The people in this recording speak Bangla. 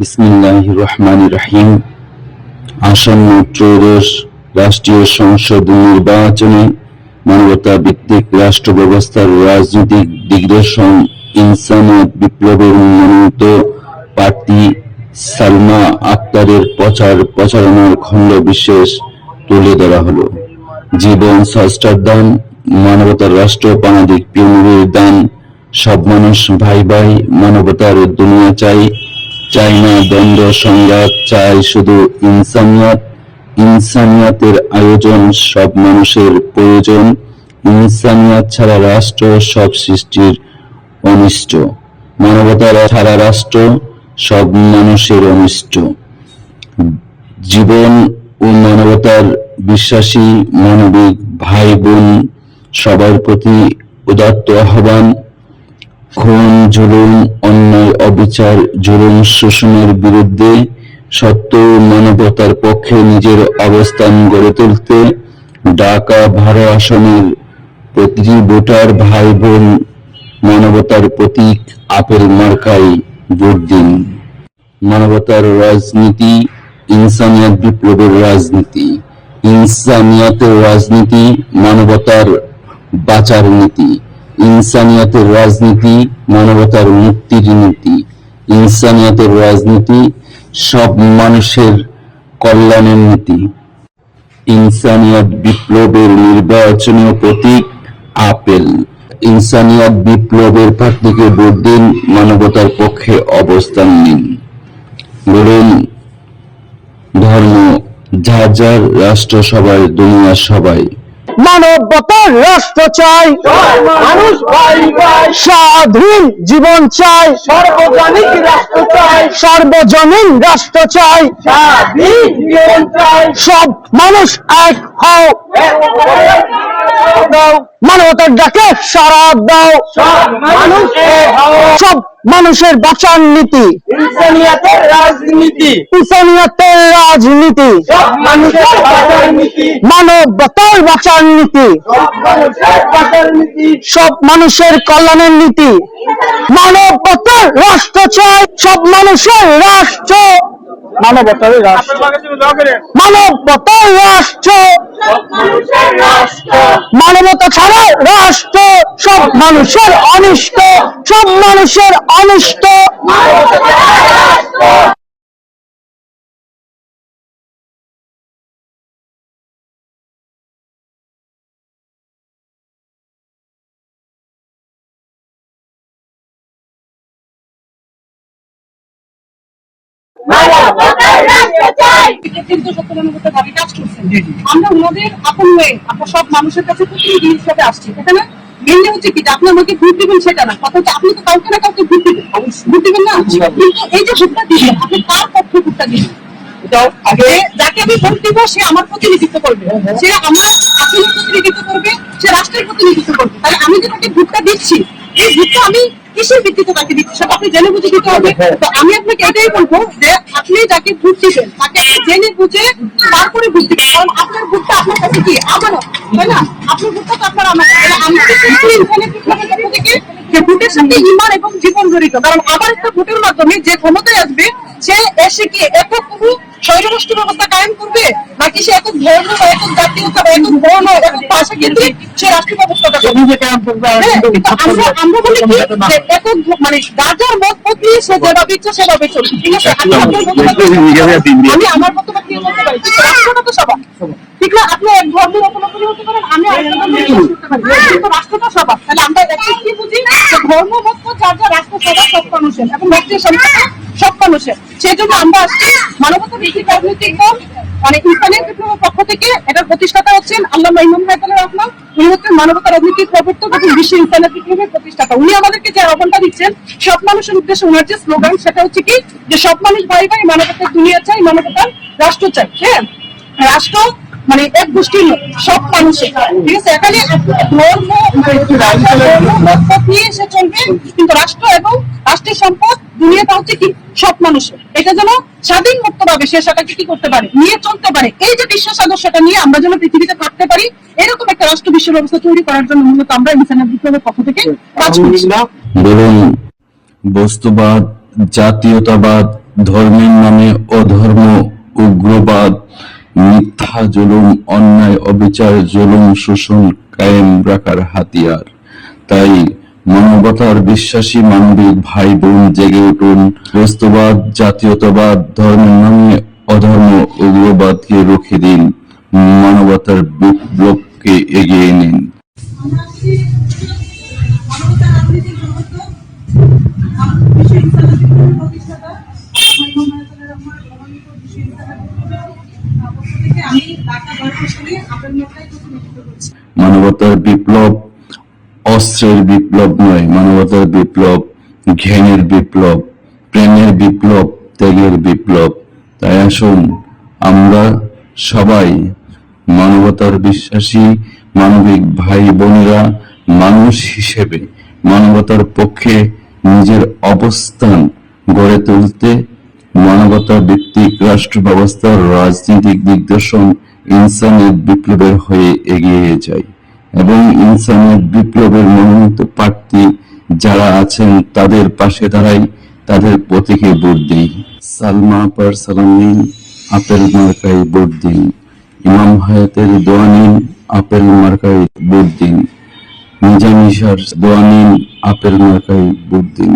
বিসমিল্লাহ রহমান রহিম। আসন্ন ত্রয়োদশ রাষ্ট্রীয় সংসদ নির্বাচনে মানবতা ভিত্তিক রাষ্ট্র ব্যবস্থার রাজনৈতিক দিগ্দর্শন, ইনসানিয়ত বিপ্লবের মনোনীত প্রার্থী সালমা আক্তারের প্রচার প্রচারণার খণ্ড বিশেষ তুলে ধরা হলো। জীবন স্রষ্টার দান মানবতার রাষ্ট্র পানাদিক প্রেমের দান, সব মানুষ ভাই ভাই মানবতার দুনিয়া চাই। চাই না দ্বন্দ্ব, সংঘাত, চাই শুধু ইনসানিয়াত। ইনসানিয়াতের আয়োজন সব মানুষের প্রয়োজন। ইনসানিয়াত ছাড়া রাষ্ট্র সব সৃষ্টির অনিষ্ট। মানবতার ছাড়া রাষ্ট্র সব মানুষের অনিষ্ট। জীবন ও মানবতার বিশ্বাসী, মানবিক ভাই বোন সবার প্রতি উদাত্ত আহ্বান। খুন, জুলুম, অন্যায়, অবিচার, জুলুম শোষণের বিরুদ্ধে সত্য মানবতার পক্ষে নিজের অবস্থান গড়ে তুলতে ঢাকা ভারো আসনের প্রতিটি ভোটার ভাই বোন মানবতার প্রতীক আপেল মার্কাই ভোট দিন। মানবতার রাজনীতি ইনসানিয়াত বিপ্লবের রাজনীতি। ইনসানিয়াতের রাজনীতি মানবতার বাঁচার নীতি। ইনসানিয়াতের রাজনীতি, মানবতার মুক্তির নীতি। ইনসানিয়াতের রাজনীতি সব মানুষের কল্যাণের নীতি। ইনসানিয়াত বিপ্লবের নির্বাচনীয় প্রতীক আপেল। ইনসানিয়াত বিপ্লবের প্রার্থীকে ভোট দিন মানবতার পক্ষে অবস্থান নিন বলুন, ধর্ম যার যার রাষ্ট্র সবাই দুনিয়া সবাই মানবতার রাষ্ট্র চাই। মানুষ ভাই ভাই স্বাধীন জীবন চাই। সর্বজনিক রাষ্ট্র চাই। সার্বজনীন রাষ্ট্র চাই। সব মানুষ এক হও। মানবতার ডাকে সারা দাও। সব মানুষের বাঁচার নীতি। ইনসানিয়াতের রাজনীতি। ইসলামিয়াতের রাজনীতি। সব মানুষের বাঁচার নীতি। মানবতার বাঁচার নীতি। সব মানুষের বাঁচার নীতি। সব মানুষের কল্যাণের নীতি। মানবতার রাষ্ট্র চাই সব মানুষের রাষ্ট্র। মানবতার রাষ্ট্র। মানবতার মানুষের রাষ্ট্র। মানবতা ছাড়া রাষ্ট্র। সব মানুষের অনিষ্ট। সব মানুষের অনিষ্ট। আমরা ওনাদের আপন হয়ে আমরা সব মানুষের কাছে প্রতিনিধি হিসাবে আসছি এখানে মেনলি হচ্ছে কি আপনি আমাকে ভোট দিবেন সেটা না কথা হচ্ছে আপনি তো কাউকে না কাউকে ভোট দিবেন ভোট দিবেন না। কিন্তু এই যে ভোটটা দিবেন আপনি কার পক্ষে ভোটটা দিবেন? যাকে আমি ভোট দিব সে আমার প্রতিনিধিত্ব করবে। সে আমার প্রতিনিধিত্ব করবে সে রাষ্ট্রের প্রতিনিধিত্ব করবে। তাহলে আমি যে তাকে ভোটটা দিচ্ছি এই ভোটটা আমি কিসের ভিত্তিতে তাকে দিচ্ছি সব আপনি জেনে বুঝে দিতে হবে। তো আমি আপনাকে এটাই বলব যে আপনি যাকে ভোট দিবেন তাকে জেনে বুঝে তারপরে ভোট দিবেন। কারণ আপনার ভোটটা আপনার কি? আমানত তাই না? আপনার ভোটটা তো আপনার আমানত আমি তো শুনছি ইনসানের বিপ্লবের পক্ষ থেকে যে ভোটের সাথে ইমান এবং জীবন জড়িত? কারণ আমার একটা ভোটের মাধ্যমে যে ক্ষমতায় আসবে সে এসে কি একক কোনো স্বৈররাষ্ট্র ব্যবস্থা কায়েম করবে? নাকি সে একক ধর্ম বা একক জাতীয়তা বা একক বর্ণ একক ভাষা কেন্দ্রিক সে রাষ্ট্র ব্যবস্থাটা করবে? তো আমরা আমরা বলি কি যে একক মানে যার যার মত বদলিয়ে সে যেভাবে ইচ্ছা সেভাবে ঠিক আছে? আমি আমি আমার মতামত নিয়ে বলতে পারি রাষ্ট্রটা তো সবার ঠিক না? আপনি এক ধর্মের হতে পারেন আমি আরেক ধর্মের অবলম্বনী হতে পারি। কিন্তু রাষ্ট্রটা সবার। তাহলে আমরা একটা কি বুঝি? যে ধর্ম মত যার যার রাষ্ট্র সবার সব মানুষের। এবং রাষ্ট্রীয় সংস্থা সব মানুষের। সেই জন্য আমরা আজকে মানবতা ভিত্তিক রাজনৈতিক দল মানে ইসলামিক বিপ্লবের পক্ষ থেকে এটার প্রতিষ্ঠাতা হচ্ছেন আল্লাহ ইমাম হায়দার রহমান। উনি হচ্ছেন মানবতা রাজনীতির প্রবর্তক এবং বিশ্ব ইসলামিক বিপ্লবের প্রতিষ্ঠাতা। উনি আমাদেরকে যে আহ্বানটা দিচ্ছেন সব মানুষের উদ্দেশ্যে ওনার যে স্লোগান সেটা হচ্ছে কি? যে সব মানুষ ভাই ভাই মানবতার দুনিয়া চাই মানবতার রাষ্ট্র চাই। হ্যাঁ? রাষ্ট্র মানে এক গোষ্ঠীর সব মানুষের। ঠিক আছে? এখানে ধর্ম মানে নিয়ে সে চলবে, কিন্তু রাষ্ট্র এবং রাষ্ট্রের সম্পদ দুনিয়াটা হচ্ছে কি? সব মানুষের। এটা যেন স্বাধীন মুক্ত ভাবে সে সেটাকে কি করতে পারে? নিয়ে চলতে পারে। এই যে বিশ্ব সদস্যটা নিয়ে আমরা যেন পৃথিবীতে থাকতে পারি, এরকম একটা রাষ্ট্র বিশ্ব ব্যবস্থা তৈরি করার জন্য মূলত আমরা ইনসানের বিপ্লবের পক্ষ থেকে কাজ করছি। বস্তুবাদ, জাতীয়তাবাদ, ধর্মের নামে অধর্ম, উগ্রবাদ মিথ্যা জুলুম, অন্যায়, অবিচার, জুলুম, শোষণ কায়েম রাখার হাতিয়ার। তাই মানবতার বিশ্বাসী মানবিক ভাই বোন জেগে উঠুন। বস্তুবাদ, জাতীয়তাবাদ ধর্মের নামে অধর্ম, উগ্রবাদকে রুখে দিন। মানবতার বিপ্লবকে এগিয়ে নিন। মানবতার বিপ্লব অস্ত্রের বিপ্লব নয়, মানবতার বিপ্লব জ্ঞানের বিপ্লব, প্রেমের বিপ্লব, ত্যাগের বিপ্লব। তাই আসুন, আমরা সবাই মানবতার বিশ্বাসী, মানবিক ভাই বোনেরা, মানুষ হিসেবে মানবতার পক্ষে নিজের অবস্থান গড়ে তুলতে মানবতা ভিত্তিক রাষ্ট্র ব্যবস্থার রাজনৈতিক দিগদর্শন ইনসানের বিপ্লবের হয়ে এগিয়ে যায় এবং ইনসানের বিপ্লবের মনোনীত প্রার্থী যারা আছেন তাদের পাশে দাঁড়াই তাদের প্রতীকে ভোট দিই। সালমা পার সালামি আপেল মার্কায় ভোট দিন। ইমাম হায়াতের দোয়া নিন, আপেল মার্কায় ভোট দিন। নিজামিশার দোয়া নিন, আপেল মার্কায় ভোট দিন।